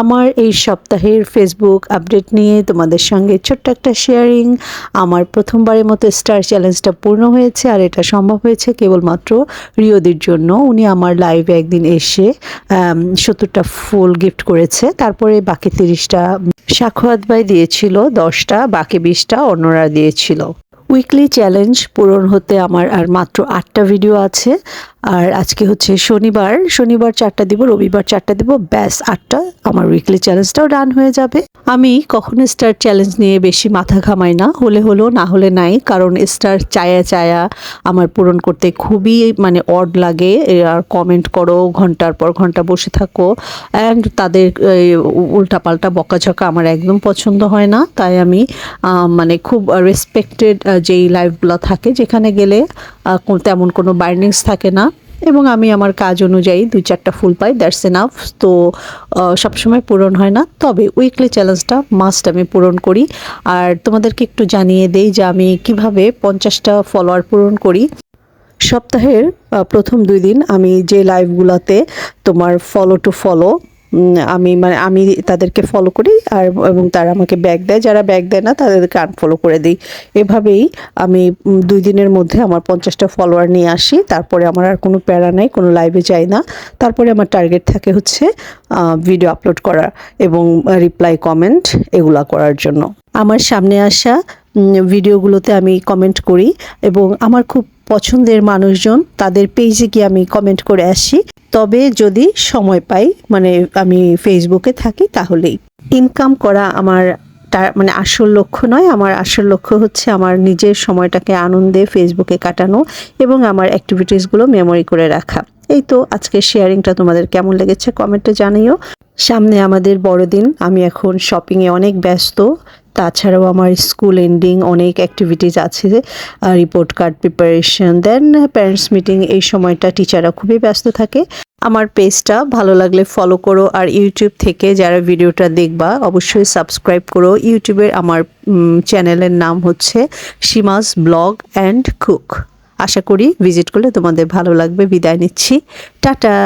আমার এই সপ্তাহের ফেসবুক আপডেট নিয়ে তোমাদের সঙ্গে ছোট্ট একটা শেয়ারিং আমার প্রথমবারের মতো স্টার চ্যালেঞ্জটা পূর্ণ হয়েছে আর এটা সম্ভব হয়েছে কেবলমাত্র রিওদির জন্য। উনি আমার লাইভে একদিন এসে সত্তরটা ফুল গিফট করেছে। তারপরে বাকি তিরিশটা সাক্ষাৎ ভাই দিয়েছিল, দশটা, বাকি বিশটা অন্যরা দিয়েছিল। উইকলি চ্যালেঞ্জ পূরণ হতে আমার আর মাত্র আটটা ভিডিও আছে। আর আজকে হচ্ছে শনিবার। শনিবার চারটা দিব, রবিবার চারটা দিব, ব্যাস আটটা। আমার উইকলি চ্যালেঞ্জটাও ডান হয়ে যাবে। আমি কখনো স্টার চ্যালেঞ্জ নিয়ে বেশি মাথা ঘামাই না, হলে হলো, না হলে নাই। কারণ স্টার চায়া চায়া আমার পূরণ করতে খুবই মানে অড লাগে। আর কমেন্ট করো, ঘণ্টার পর ঘণ্টা বসে থাকো। অ্যান্ড তাদের উল্টাপাল্টা বকাঝকা আমার একদম পছন্দ হয় না। তাই আমি মানে খুব রেসপেক্টেড যেই লাইভগুলো থাকে যেখানে গেলে তেমন কোনো বাইন্ডিংস থাকে না। এবং আমি আমার কাজ অনুযায়ী দুই চারটা ফুল পাই দ্যাটস এনাফ তো সবসময় পূরণ হয় না। তবে উইকলি চ্যালেঞ্জটা মাস্ট আমি পূরণ করি। আর তোমাদেরকে একটু জানিয়ে দেই যে আমি কীভাবে পঞ্চাশটা ফলোয়ার পূরণ করি। সপ্তাহের প্রথম দুই দিন আমি যে লাইভগুলোতে তোমার ফলো টু ফলো আমি মানে আমি তাদেরকে ফলো করি আর এবং তারা আমাকে ব্যাগ দেয়। যারা ব্যাগ দেয় না, তাদেরকে আনফলো করে দিই। এভাবেই আমি দুই দিনের মধ্যে আমার পঞ্চাশটা ফলোয়ার নিয়ে আসি। তারপরে আমার আর কোনো প্যারা নেই, কোনো লাইভে যাই না। তারপরে আমার টার্গেট থাকে হচ্ছে ভিডিও আপলোড করা এবং রিপ্লাই কমেন্ট এগুলা করার জন্য। আমার সামনে আসা ভিডিওগুলোতে আমি কমেন্ট করি এবং আমার খুব পছন্দের মানুষজন, তাদের পেজে গিয়ে আমি কমেন্ট করে আসি। তবে যদি সময় পাই মানে আমি ফেসবুকে থাকি তাহলেই। ইনকাম করা আমার তার মানে আসল লক্ষ্য নয়, আমার আসল লক্ষ্য হচ্ছে আমার নিজের সময়টাকে আনন্দে ফেসবুকে কাটানো এবং আমার অ্যাক্টিভিটিসগুলো মেমোরি করে রাখা। এই তো আজকের শেয়ারিংটা তোমাদের কেমন লেগেছে কমেন্টে জানিও। সামনে আমাদের বড়দিন, আমি এখন শপিংয়ে অনেক ব্যস্ত, তাছাড়াও আমার স্কুল এন্ডিং অনেক অ্যাক্টিভিটিস আছে report card preparation then parents meeting এই সময়টা টিচাররা খুবই ব্যস্ত থাকে। আমার পেজটা ভালো লাগলে ফলো করো আর ইউটিউব থেকে যারা ভিডিওটা দেখবা, অবশ্যই সাবস্ক্রাইব করো। ইউটিউবের আমার চ্যানেলের নাম হচ্ছে সীমাস ব্লগ অ্যান্ড কুক আশা করি ভিজিট করলে তোমাদের ভালো লাগবে। বিদায় নিচ্ছি। টাটা!